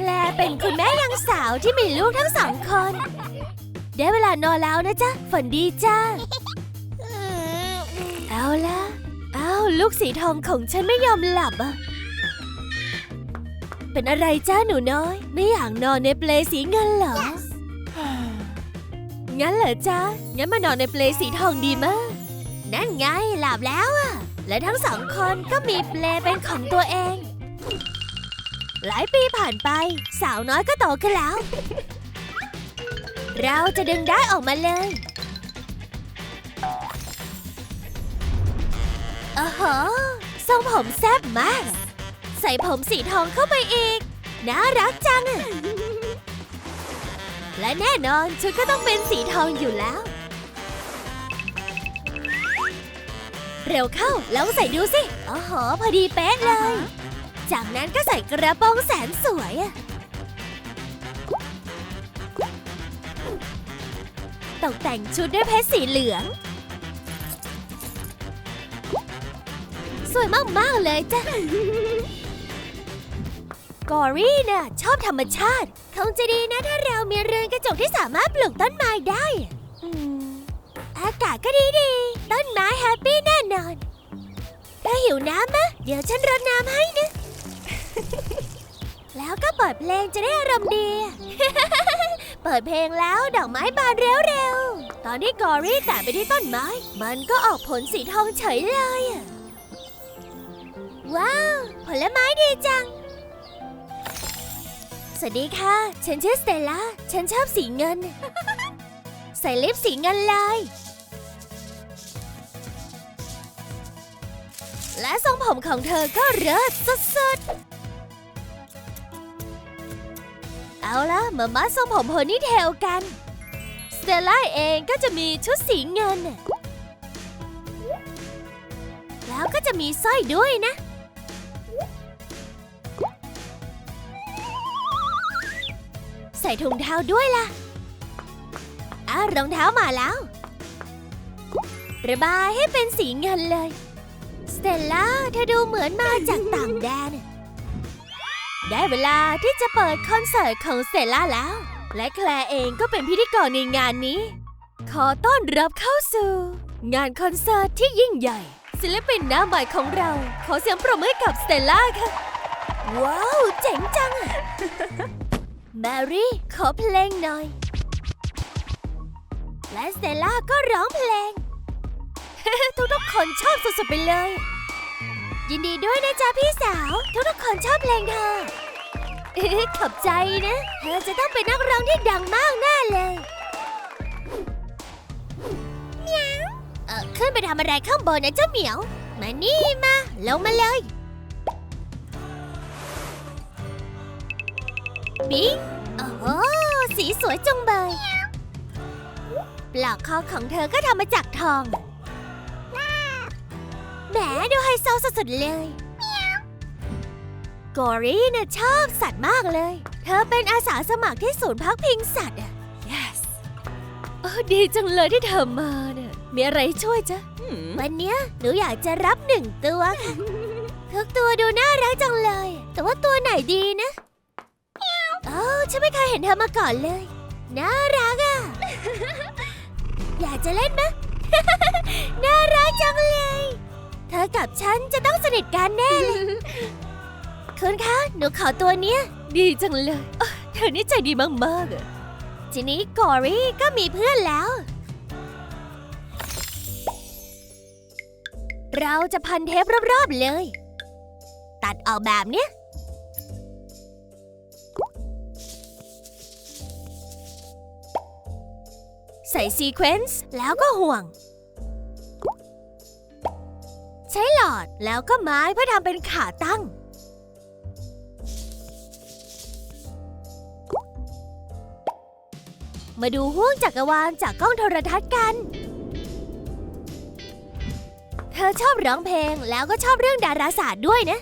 แคลร์เป็นคุณแม่ยังสาวที่มีลูกทั้งสองคน ได้เวลานอนแล้วนะจ๊ะ ฝันดีจ้า เอาละเอาลูกสีทองของฉันไม่ยอมหลับอะ เป็นอะไรจ้าหนูน้อย ไม่อยากนอนในเปลสีเงินเหรอ งั้นเหรอจ๊ะงั้นมานอนในเปลสีทองดีมาก นั่นไงหลับแล้วอะและทั้งสองคนก็มีเปลเป็นของตัวเอง หลายปีผ่านไป สาวน้อยก็โตขึ้นแล้ว เราจะดึงได้ออกมาเลยโอ้โหทรงผมแซ่บมาก ใส่ผมสีทองเข้าไปอีก น่ารักจังอะและแน่นอนชุดก็ต้องเป็นสีทองอยู่แล้ว เร็วเข้าแล้วใส่ดูสิโอ้โหพอดีเป๊ะเลย จากนั้นก็ใส่กระโปรงแสนสวยอะตกแต่งชุดด้วยเพชรสีเหลือง สวยมาก ๆ เลยจ้ะ กอรี่น่ะ ชอบธรรมชาติ คงจะดีนะถ้าเรามีเรือนกระจกที่สามารถปลูกต้นไม้ได้อืมอากาศก็ดีดีๆต้นไม้แฮปปี้แน่นอนถ้าหิวน้ำมะ เดี๋ยวฉันรดน้ำให้นะ แล้วก็เปิดเพลงจะได้อารมณ์ดี เปิดเพลงแล้วดอกไม้บานเร็วๆ ตอนที่กอรี่แตะไปที่ต้นไม้ มันก็ออกผลสีทองเฉยเลย ว้าว ผลไม้ดีจัง สวัสดีค่ะ ฉันชื่อสเตลล่า ฉันชอบสีเงิน ใส่ลิปสีเงินเลยและทรงผมของเธอก็เลิศสุดๆ เอาละมามาทรงผมโพนี่เทลกัน สเตลล่าเองก็จะมีชุดสีเงิน แล้วก็จะมีสร้อยด้วยนะ ใส่ถุงเท้าด้วยล่ะอ้ารองเท้ามาแล้ว ระบายให้เป็นสีเงินเลย สเตลล่าเธอดูเหมือนมาจากต่างแดน ได้เวลาที่จะเปิดคอนเสิร์ตของสเตล่าแล้ว และแคลเองก็เป็นพิธีกรในงานนี้ ขอต้อนรับเข้าสู่ งานคอนเสิร์ตที่ยิ่งใหญ่ ศิลปินหน้าใหม่ของเรา ขอเสียงปรบมือให้กับสเตล่าค่ะ ว้าว เจ๋งจังอะแมรี่ขอเพลงหน่อย และสเตลล่าก็ร้องเพลง ทุกๆคนชอบสุดๆไปเลย ยินดีด้วยนะจ๊ะพี่สาว ทุกๆคนชอบเพลงเธอขอบใจนะ เธอจะต้องเป็นนักร้องที่ดังมากแน่เลยเหมียวเออขึ้นไปทำอะไรข้างบนนะเจ้าเหมียว มานี่มา ลงมาเลยบิ๊กโอ้โหสีสวยจังเบยปลอกคอของเธอก็ทำมาจากทอง แหมดูไฮโซสุดๆเลยกอรี่น่ะชอบสัตว์มากเลย เธอเป็นอาสาสมัครที่ศูนย์พักพิงสัตว์อะ yes โอ้ดีจังเลยที่เธอมาเนี่ยมีอะไรให้ช่วยจ๊ะ วันเนี้ยหนูอยากจะรับหนึ่งตัวค่ะ ทุกตัวดูน่ารักจังเลย แต่ว่าตัวไหนดีนะโอ้ฉันไม่เคยเห็นเธอมาก่อนเลย น่ารักอะ อยากจะเล่นไหม น่ารักจังเลย เธอกับฉันจะต้องสนิทกันแน่เลย คุณคะ หนูขอตัวเนี้ย ดีจังเลยเอ้อเธอนี่ใจดีมากๆอะทีนี้กอรี่ก็มีเพื่อนแล้ว เราจะพันเทปรอบๆเลย ตัดออกแบบเนี้ย ใส่ซีเควนซ์แล้วก็ห่วง ใช้หลอดแล้วก็ไม้เพื่อทำเป็นขาตั้ง มาดูห่วงจักรวาลจากกล้องโทรทัศน์กัน เธอชอบร้องเพลงแล้วก็ชอบเรื่องดาราศาสตร์ด้วยนะ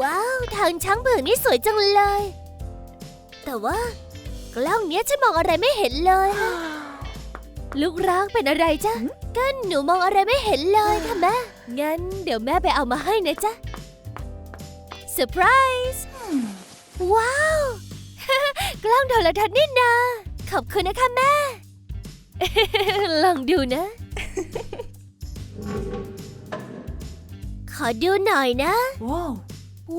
ว้าวทางช้างเผือกนี่สวยจังเลย แต่ว่ากล้องเนี้ยฉันมองอะไรไม่เห็นเลยค่ะ ลูกรักเป็นอะไรจ๊ะก็หนูมองอะไรไม่เห็นเลยค่ะแม่ งั้นเดี๋ยวแม่ไปเอามาให้นะจ๊ะเซอร์ไพรส์ว้าว กล้องโทรทัศน์นี่นาขอบคุณนะคะแม่ ลองดูนะ ขอดูหน่อยนะ Whoa.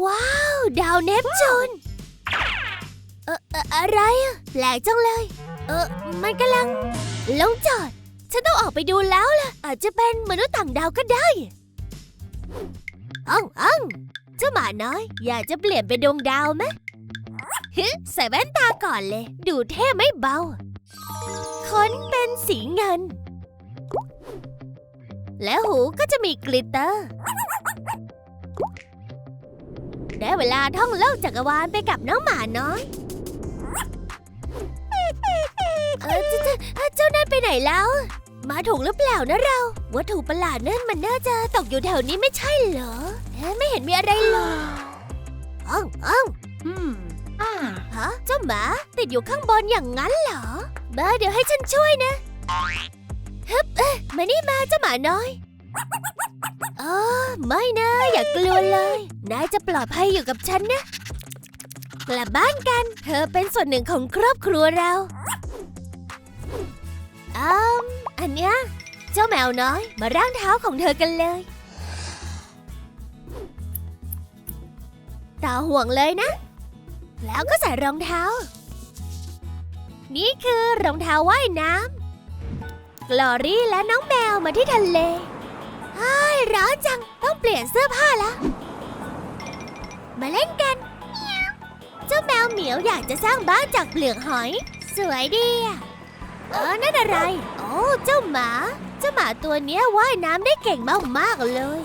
ว้าว ดาวเนปจูนเออเอ่ออะไรอะแปลกจังเลย เออมันกำลัง ลงจอด ฉันต้องออกไปดูแล้วล่ะ อาจจะเป็นมนุษย์ต่างดาวก็ได้อ้องอ้องเจ้าหมาน้อย อยากจะเปลี่ยนเป็นดวงดาวไหมฮึใส่แว่นตาก่อนเลย ดูเท่ไม่เบาขนเป็นสีเงิน และหูก็จะมีกลิตเตอร์ ได้เวลาท่องโลกจักรวาลไปกับน้องหมาน้อย ไปไหนแล้ว มาถูกหรือเปล่านะเรา วัตถุประหลาดนั่นมันน่าจะตกอยู่แถวนี้ไม่ใช่เหรอเอ๊ะไม่เห็นมีอะไรเลยอ้องอ้อง Hmm. Ah. ฮะเจ้าหมาติดอยู่ข้างบนอย่างนั้นเหรอมาเดี๋ยวให้ฉันช่วยนะฮึบเอ๊ะมานี่มาเจ้าหมาน้อยอ๋อไม่นะ อย่ากลัวเลยนายจะปลอดภัยอยู่กับฉันนะ กลับบ้านกัน เธอเป็นส่วนหนึ่งของครอบครัวเรา อืมอันเนี้ยเจ้าแมวน้อยมาร่างเท้าของเธอกันเลย ตาห่วงเลยนะ แล้วก็ใส่รองเท้า นี่คือรองเท้าว่ายน้ำกลอรี่และน้องแมวมาที่ทะเลไอ้ร้อนจังต้องเปลี่ยนเสื้อผ้าละมาเล่นกัน เจ้าแมวเหมียวอยากจะสร้างบ้านจากเปลือกหอย สวยดีอะ เออนั่นอะไร โอ้เจ้าหมา เจ้าหมาตัวเนี้ยว่ายน้ำได้เก่งมากๆเลย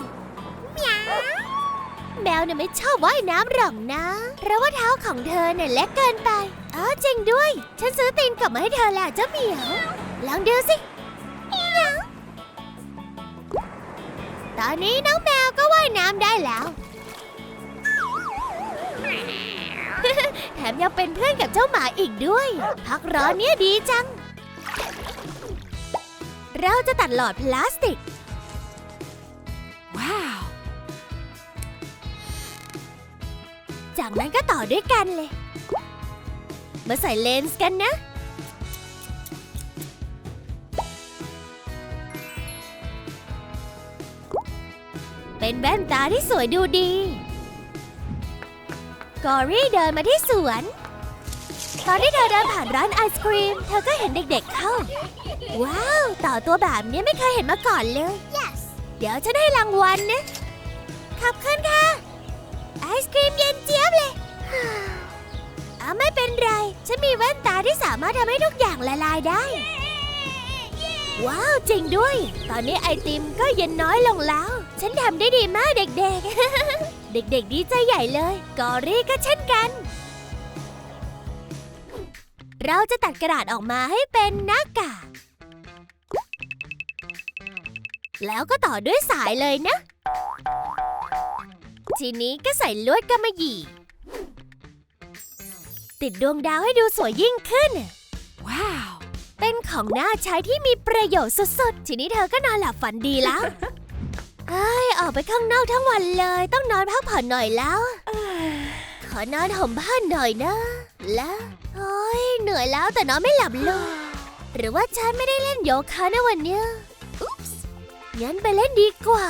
เหมียวแมวเนี่ยไม่ชอบว่ายน้ำหรอกนะ เพราะว่าเท้าของเธอเนี่ยเล็กเกินไปอ๋อจริงด้วย ฉันซื้อตีนกลับมาให้เธอแหละเจ้าเหมียว ลองดูสิเหมียวตอนนี้น้องแมวก็ว่ายน้ำได้แล้ว แถมยังเป็นเพื่อนกับเจ้าหมาอีกด้วย พักร้อนเนี่ยดีจัง เราจะตัดหลอดพลาสติก Wow. จากนั้นก็ต่อด้วยกันเลย มาใส่เลนส์กันนะ เป็นแว่นตาที่สวยดูดี กอรี่เดินมาที่สวน ตอนที่เธอเดินผ่านร้านไอศครีม เธอก็เห็นเด็กๆเข้า ว้าว ต่อตัวแบบนี้ไม่เคยเห็นมาก่อนเลย yes เดี๋ยวฉันให้รางวัลนะขอบคุณค่ะ ไอศครีมเย็นเจี๊ยบเลยอ่าไม่เป็นไร ฉันมีแว่นตาที่สามารถทำให้ทุกอย่างละลายได้ ว้าว จริงด้วย ตอนนี้ไอติมก็เย็นน้อยลงแล้ว ฉันทำได้ดีมากเด็กๆ เด็กๆดีใจใหญ่เลย กอรี่ก็เช่น เราจะตัดกระดาษออกมาให้เป็นหน้ากาก แล้วก็ต่อด้วยสายเลยนะ ทีนี้ก็ใส่ลวดกำมะหยี่ ติดดวงดาวให้ดูสวยยิ่งขึ้น Wow. เป็นของน่าใช้ที่มีประโยชน์สุดๆ ทีนี้เธอก็นอนหลับฝันดีแล้ว เอ้ย ออกไปข้างนอกทั้งวันเลย ต้องนอนพักผ่อนหน่อยแล้ว ขอนอนห่มผ้าหน่อยนะ แล้วโอ้ยเหนื่อยแล้วแต่นอนไม่หลับเลย หรือว่าฉันไม่ได้เล่นโยคะในวันเนี้ยอุ๊ปส์งั้นไปเล่นดีกว่า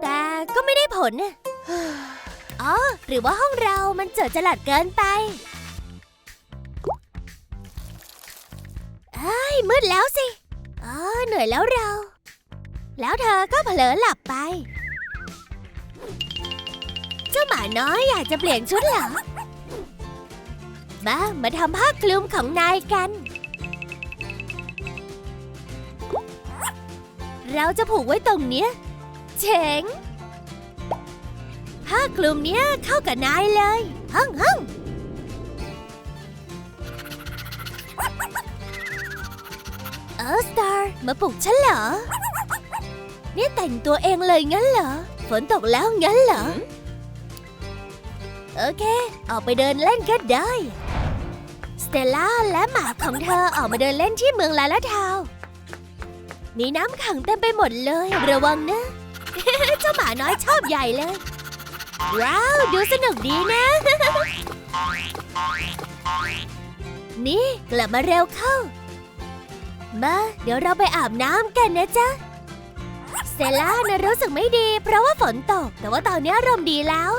แต่ก็ไม่ได้ผลน่ะอ๋อ หรือว่าห้องเรามันเจิดจรัสเกินไปเอ้ยมืดแล้วสิ อ๋อ เหนื่อยแล้วเรา แล้วเธอก็เผลอหลับไป หมาน้อยอยากจะเปลี่ยนชุดเหรอ มามาทำผ้าคลุมของนายกัน เราจะผูกไว้ตรงเนี้ย เจ๋ง ผ้าคลุมเนี้ยเข้ากับนายเลยฮั่งฮั่งเออสตาร์มาปลุกฉันเหรอเนี่ยแต่งตัวเองเลยงั้นเหรอ ฝนตกแล้วงั้นเหรอ โอเค ออกไปเดินเล่นก็ได้ สเตลล่าและหมาของเธอออกมาเดินเล่นที่เมืองลาลาทาว มีน้ำขังเต็มไปหมดเลย ระวังนะ เจ้าหมาน้อยชอบใหญ่เลย ว้าว ดูสนุกดีนะ นี่กลับมาเร็วเข้า มา เดี๋ยวเราไปอาบน้ำกันนะจ๊ะเซล่านะรู้สึกไม่ดี เพราะว่าฝนตก แต่ว่าตอนนี้อารมณ์ดีแล้ว